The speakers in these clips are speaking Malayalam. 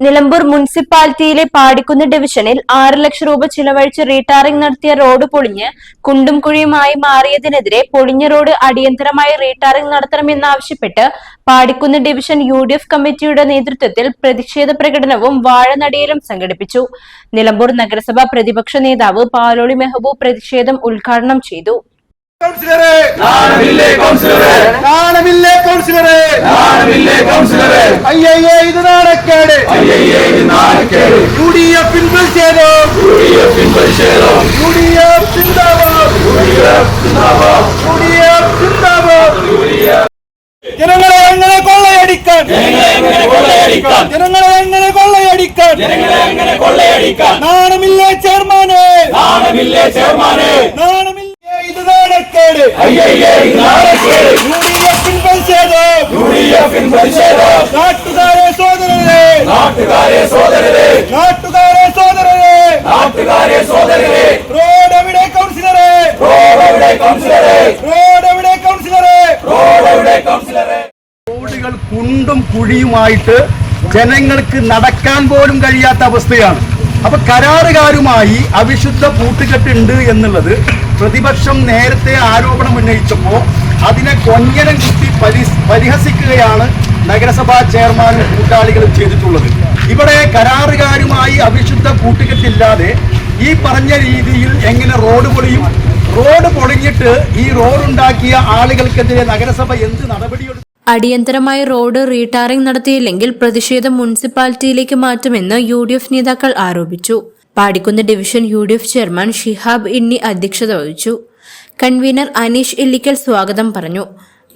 നിലമ്പൂർ മുനിസിപ്പാലിറ്റിയിലെ പാടിക്കുന്ന് ഡിവിഷനിൽ ആറ് ലക്ഷം രൂപ ചിലവഴിച്ച് റീടാറിംഗ് നടത്തിയ റോഡ് പൊളിഞ്ഞ് കുണ്ടും കുഴിയുമായി മാറിയതിനെതിരെ പൊളിഞ്ഞ റോഡ് അടിയന്തരമായി റീടാറിംഗ് നടത്തണമെന്നാവശ്യപ്പെട്ട് പാടിക്കുന്ന് ഡിവിഷൻ യു കമ്മിറ്റിയുടെ നേതൃത്വത്തിൽ പ്രതിഷേധ പ്രകടനവും വാഴനടിയിലും സംഘടിപ്പിച്ചു. നിലമ്പൂർ നഗരസഭ പ്രതിപക്ഷ നേതാവ് പാലോളി മെഹബൂബ് പ്രതിഷേധം ഉദ്ഘാടനം ചെയ്തു. കൗൺസിലറെ. നാണമില്ലേ കൗൺസിലറെ? നാണമില്ലേ കൗൺസിലറെ. നാണമില്ലേ കൗൺസിലറെ? അയ്യയ്യേ ഇത് നാണക്കേട്. അയ്യയ്യേ ഇത് നാണക്കേട്. യു ഡി എഫ് പ്രതിഷേധം യു ഡി എഫ് ജനങ്ങളെ യു ഡി എഫ് സിന്ദാബാദ് യു ഡി എഫ് സിന്ദാബാദ് യു ഡി എഫ് സിന്ദാബാദ് ജനങ്ങളെ എങ്ങനെ കൊള്ളയടിക്കാൻ? ജനങ്ങളെ എങ്ങനെ കൊള്ളയടിക്കാൻ? നാണമില്ലേ ചെയർമാനെ? നാണമില്ലേ ചെയർമാനെ? നാണമില്ലേ ഇത് നാണക്കേട് യു ഡി എഫിൻ പ്രതിഷേധം കൗൺസിലറെ കൗൺസിലറെ റോഡുകൾ കുണ്ടും കുഴിയുമായിട്ട് ജനങ്ങൾക്ക് നടക്കാൻ പോലും കഴിയാത്ത അവസ്ഥയാണ്. അപ്പൊ കരാറുകാരുമായി അവിശുദ്ധ കൂട്ടുകെട്ടുണ്ട് എന്നുള്ളത് പ്രതിപക്ഷം നേരത്തെ ആരോപണം ഉന്നയിച്ചപ്പോൾ അതിനെ കൊഞ്ഞനം കുത്തി പരി പരിഹസിക്കുകയാണ് നഗരസഭാ ചെയർമാനും കൂട്ടാളികളും ചെയ്തിട്ടുള്ളത്. ഇവിടെ കരാറുകാരുമായി അവിശുദ്ധ കൂട്ടുകെട്ടില്ലാതെ ഈ പറഞ്ഞ രീതിയിൽ എങ്ങനെ റോഡ് പൊളിയും? റോഡ് പൊളിഞ്ഞിട്ട് ഈ റോഡുണ്ടാക്കിയ ആളുകൾക്കെതിരെ നഗരസഭ എന്ത് നടപടിയെടുക്കും അടിയന്തരമായി റോഡ് റീടാറിംഗ് നടത്തിയില്ലെങ്കിൽ പ്രതിഷേധം മുനിസിപ്പാലിറ്റിയിലേക്ക് മാറ്റുമെന്ന് യു നേതാക്കൾ ആരോപിച്ചു. Padikkunnu division U D F chairman Shihab Inni അധ്യക്ഷത വഹിച്ചു. കൺവീനർ അനീഷ് ഇല്ലിക്കൽ സ്വാഗതം പറഞ്ഞു.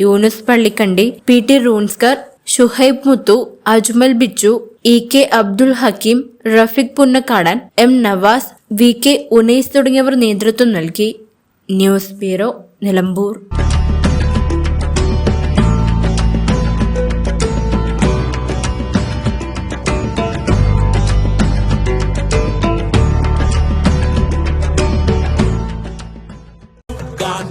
Yunus Pallikkandi P T റൂൺസ്കർ Shuhaib Muthu Ajmal Bichu E K Abdul Hakeem Rafeeq Punnakkadan M Navas V K Unais തുടങ്ങിയവർ നേതൃത്വം നൽകി. News bureau Nilambur.